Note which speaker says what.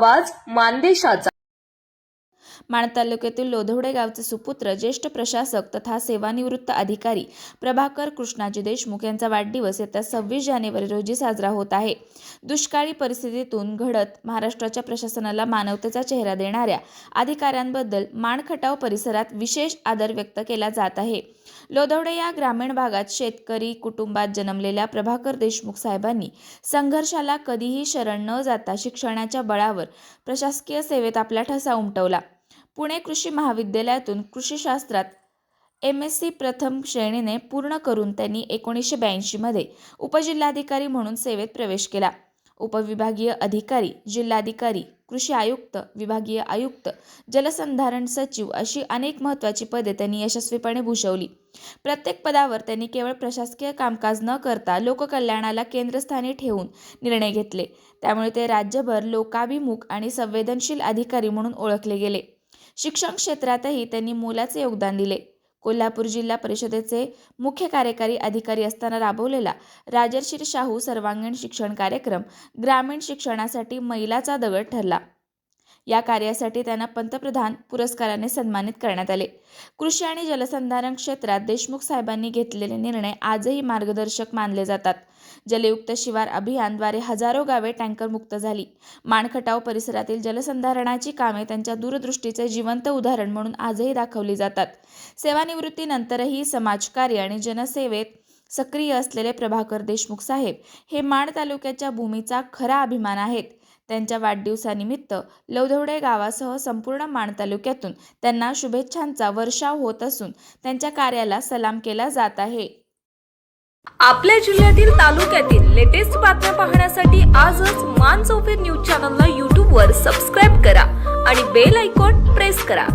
Speaker 1: आवाज मानदेशाचा.
Speaker 2: माण तालुक्यातील लोधवडे गावचे सुपुत्र ज्येष्ठ प्रशासक तथा सेवानिवृत्त अधिकारी प्रभाकर कृष्णाजी देशमुख यांचा वाढदिवस येत्या सव्वीस जानेवारी रोजी साजरा होत आहे. दुष्काळी परिस्थितीतून घडत महाराष्ट्राच्या प्रशासनाला मानवतेचा चेहरा देणाऱ्या अधिकाऱ्यांबद्दल माणखटाव परिसरात विशेष आदर व्यक्त केला जात आहे. लोधवडे या ग्रामीण भागात शेतकरी कुटुंबात जन्मलेल्या प्रभाकर देशमुख साहेबांनी संघर्षाला कधीही शरण न जाता शिक्षणाच्या बळावर प्रशासकीय सेवेत आपला ठसा उमटवला. पुणे कृषी महाविद्यालयातून कृषीशास्त्रात एम एस सी प्रथम श्रेणीने पूर्ण करून त्यांनी एकोणीसशे ब्याऐंशीमध्ये उपजिल्हाधिकारी म्हणून सेवेत प्रवेश केला. उपविभागीय अधिकारी जिल्हाधिकारी कृषी आयुक्त विभागीय आयुक्त जलसंधारण सचिव अशी अनेक महत्त्वाची पदे त्यांनी यशस्वीपणे भूषवली. प्रत्येक पदावर त्यांनी केवळ प्रशासकीय कामकाज न करता लोककल्याणाला केंद्रस्थानी ठेवून निर्णय घेतले. त्यामुळे ते राज्यभर लोकाभिमुख आणि संवेदनशील अधिकारी म्हणून ओळखले गेले. शिक्षण क्षेत्रातही त्यांनी मोलाचे योगदान दिले. कोल्हापूर जिल्हा परिषदेचे मुख्य कार्यकारी अधिकारी असताना राबवलेला राजर्षी शाहू सर्वांगीण शिक्षण कार्यक्रम ग्रामीण शिक्षणासाठी मैलाचा दगड ठरला. या कार्यासाठी त्यांना पंतप्रधान पुरस्काराने सन्मानित करण्यात आले. कृषी आणि जलसंधारण क्षेत्रात देशमुख साहेबांनी घेतलेले निर्णय आजही मार्गदर्शक मानले जातात. जलयुक्त शिवार अभियानद्वारे हजारो गावे टँकरमुक्त झाली. माणखटाव परिसरातील जलसंधारणाची कामे त्यांच्या दूरदृष्टीचे जिवंत उदाहरण म्हणून आजही दाखवली जातात. सेवानिवृत्तीनंतरही समाजकार्य आणि जनसेवेत सक्रिय असलेले प्रभाकर देशमुख साहेब हे माण तालुक्याच्या भूमीचा खरा अभिमान आहेत. त्यांच्या वाढदिवसानिमित्त लवधवडे गावासह संपूर्ण माण तालुक्यातून त्यांना शुभेच्छांचा वर्षाव होत असून त्यांच्या कार्याला सलाम केला जात आहे.
Speaker 1: आपल्या जिल्ह्यातील तालुक्यातील लेटेस्ट बातम्या पाहण्यासाठी आजच मान चौफेर न्यूज चॅनलला यूट्यूबवर सबस्क्राईब करा आणि बेल आयकॉन प्रेस करा.